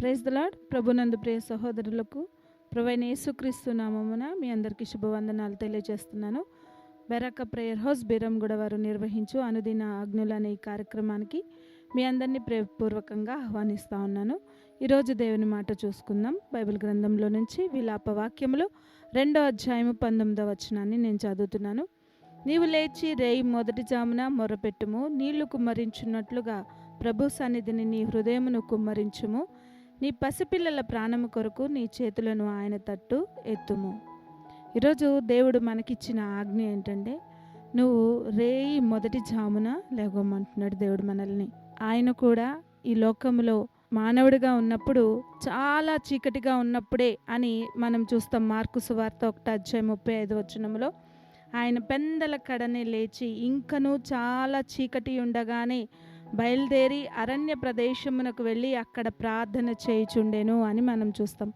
Praise the Lord ప్రభునందు ప్రియ సహోదరులకు ప్రవైన యేసుక్రీస్తు నామమున మీ అందరికీ శుభవందనాలు తెలియజేస్తున్నాను. బెరక ప్రేయర్ హౌస్ బీరంగూడ వారు నిర్వహించు అనుదిన ఆజ్ఞలు అనే ఈ కార్యక్రమానికి మీ అందరినీ ప్రేమపూర్వకంగా ఆహ్వానిస్తూ ఉన్నాను. ఈరోజు దేవుని మాట చూసుకుందాం. బైబిల్ గ్రంథంలో నుంచి విలాప వాక్యములు రెండో అధ్యాయము పంతొమ్మిదవ వచనాన్ని నేను చదువుతున్నాను. నీవు లేచి రేయి మొదటి జామున మొరపెట్టుము నీళ్ళు కుమ్మరించున్నట్లుగా ప్రభు సన్నిధిని నీ హృదయమును కుమ్మరించుము. నీ పసిపిల్లల ప్రాణము కొరకు నీ చేతులను ఆయన తట్టు ఎత్తుము. ఈరోజు దేవుడు మనకిచ్చిన ఆజ్ఞ ఏంటంటే నువ్వు రేయి మొదటి జామున లేవమంటున్నాడు దేవుడు మనల్ని. ఆయన కూడా ఈ లోకములో మానవుడిగా ఉన్నప్పుడు చాలా చీకటిగా ఉన్నప్పుడే అని మనం చూస్తాం మార్కు సువార్త ఒకటి అధ్యాయం ముప్పై ఐదు వచనంలో ఆయన పెందల కడనే లేచి ఇంకనూ చాలా చీకటి ఉండగానే బయలుదేరి అరణ్య ప్రదేశమునకు వెళ్ళి అక్కడ ప్రార్థన చేయుచుండెను అని మనం చూస్తాం.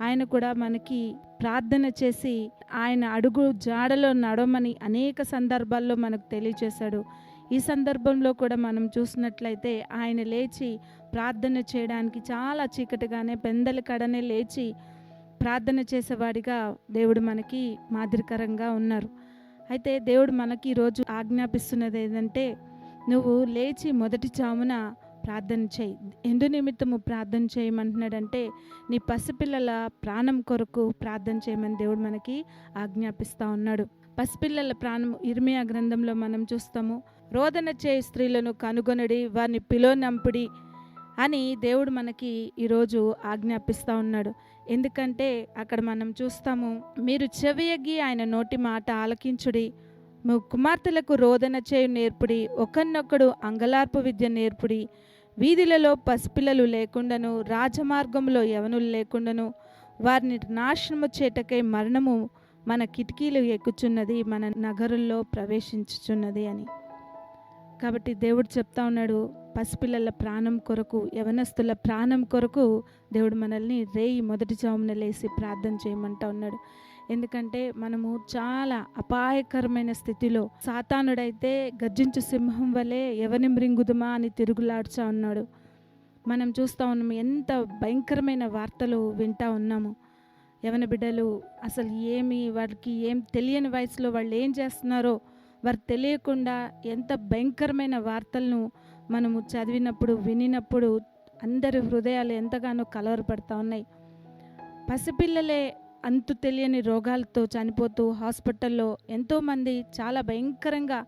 ఆయన కూడా మనకి ప్రార్థన చేసి ఆయన అడుగు జాడలో నడవమని అనేక సందర్భాల్లో మనకు తెలియచేశాడు. ఈ సందర్భంలో కూడా మనం చూసినట్లయితే ఆయన లేచి ప్రార్థన చేయడానికి చాలా చీకటిగానే పెందల కడనే లేచి ప్రార్థన చేసేవాడిగా దేవుడు మనకి మాదిరికరంగా ఉన్నారు. అయితే దేవుడు మనకి ఈరోజు ఆజ్ఞాపిస్తున్నది ఏంటంటే నువ్వు లేచి మొదటి చామున ప్రార్థన చేయి. ఎందు నిమిత్తము ప్రార్థన చేయమంటున్నాడంటే నీ పసిపిల్లల ప్రాణం కొరకు ప్రార్థన చేయమని దేవుడు మనకి ఆజ్ఞాపిస్తూ ఉన్నాడు. పసిపిల్లల ప్రాణం ఇర్మియా గ్రంథంలో మనం చూస్తాము రోదన చేయి స్త్రీలను కనుగొనడి వారిని పిలోనంపుడి అని దేవుడు మనకి ఈరోజు ఆజ్ఞాపిస్తూ ఉన్నాడు. ఎందుకంటే అక్కడ మనం చూస్తాము మీరు చెవియగి ఆయన నోటి మాట ఆలకించుడి కుమార్తెలకు రోదన చేయు నేర్పుడి ఒకరినొకడు అంగలార్పు విద్య నేర్పుడి. వీధులలో పసిపిల్లలు లేకుండాను రాజమార్గంలో యవనులు లేకుండాను. వారిని నాశనము చేటకై మరణము మన కిటికీలు ఎక్కుచున్నది మన నగరుల్లో ప్రవేశించుచున్నది అని. కాబట్టి దేవుడు చెప్తా ఉన్నాడు పసిపిల్లల ప్రాణం కొరకు యవనస్తుల ప్రాణం కొరకు దేవుడు మనల్ని రేయి మొదటి జామున లేసి ప్రార్థన చేయమంటా ఉన్నాడు. ఎందుకంటే మనము చాలా అపాయకరమైన స్థితిలో సాతానుడైతే గర్జించు సింహం వలె ఎవరిని మృంగుదుమా అని తిరుగులాడుచా ఉన్నాడు. మనం చూస్తూ ఉన్నాము ఎంత భయంకరమైన వార్తలు వింటా ఉన్నాము. యవన బిడ్డలు అసలు ఏమి వారికి ఏం తెలియని వయసులో వాళ్ళు ఏం చేస్తున్నారో వారు తెలియకుండా ఎంత భయంకరమైన వార్తలను మనము చదివినప్పుడు వినినప్పుడు అందరి హృదయాలు ఎంతగానో కలవరపడతా ఉన్నాయి. పసిపిల్లలే అంతు తెలియని రోగాలతో చనిపోతూ హాస్పిటల్లో ఎంతోమంది చాలా భయంకరంగా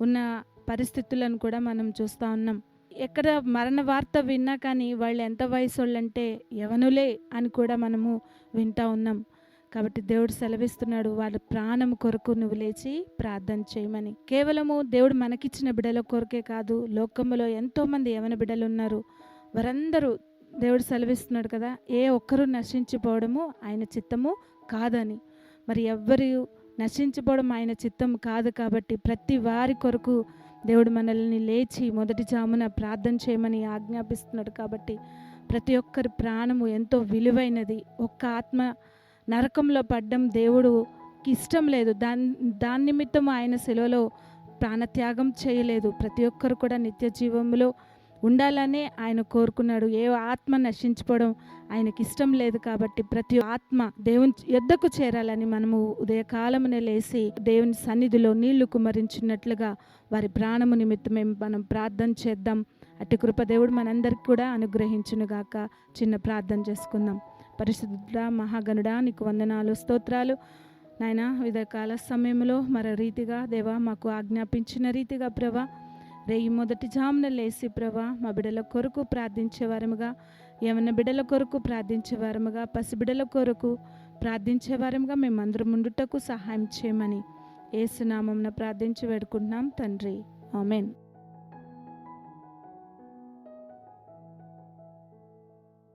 ఉన్న పరిస్థితులను కూడా మనం చూస్తూ ఉన్నాం. ఎక్కడ మరణ వార్త విన్నా కానీ వాళ్ళు ఎంత వయసు వాళ్ళంటే ఎవనులే అని కూడా మనము వింటా ఉన్నాం. కాబట్టి దేవుడు సెలవిస్తున్నాడు వాళ్ళ ప్రాణం కొరకు నువ్వు లేచి ప్రార్థన చేయమని. కేవలము దేవుడు మనకిచ్చిన బిడ్డల కొరకే కాదు లోకంలో ఎంతోమంది యవన బిడ్డలు ఉన్నారు. వారందరూ దేవుడు సెలవిస్తున్నాడు కదా ఏ ఒక్కరూ నశించిపోవడము ఆయన చిత్తము కాదని. మరి ఎవ్వరు నశించిపోవడం ఆయన చిత్తం కాదు కాబట్టి ప్రతి వారి కొరకు దేవుడు మనల్ని లేచి మొదటి జామున ప్రార్థన చేయమని ఆజ్ఞాపిస్తున్నాడు కాబట్టి ప్రతి ఒక్కరి ప్రాణము ఎంతో విలువైనది. ఒక్క ఆత్మ నరకంలో పడ్డం దేవుడుకి ఇష్టం లేదు. దాని దాని నిమిత్తం ఆయన సెలవులో ప్రాణత్యాగం చేయలేదు. ప్రతి ఒక్కరు కూడా నిత్య జీవంలో ఉండాలనే ఆయన కోరుకున్నాడు. ఏ ఆత్మ నశించిపోవడం ఆయనకి ఇష్టం లేదు కాబట్టి ప్రతి ఆత్మ దేవుని ఎద్దకు చేరాలని మనము ఉదయకాలమునే లేసి దేవుని సన్నిధిలో నీళ్ళు కుమరించినట్లుగా వారి ప్రాణము నిమిత్తమే మనం ప్రార్థన చేద్దాం. అట్టి కృపదేవుడు మనందరికి కూడా అనుగ్రహించునుగాక చిన్న ప్రార్థన చేసుకుందాం. పరిశుద్ధుడా మహాగణుడా నీకు వందనాలు స్తోత్రాలు. నాయన విధకాల సమయంలో మరో రీతిగా దేవా మాకు ఆజ్ఞాపించిన రీతిగా ప్రభా రేయి మొదటి జామున లేసి ప్రభా మా బిడ్డల కొరకు ప్రార్థించేవారముగా యవన బిడ్డల కొరకు ప్రార్థించేవారముగా పసిబిడ్డల కొరకు ప్రార్థించేవారముగా మేమందరం ఉండుటకు సహాయం చేయమని ఏసునామంన ప్రార్థించి వేడుకుంటున్నాం తండ్రి. ఆమెన్.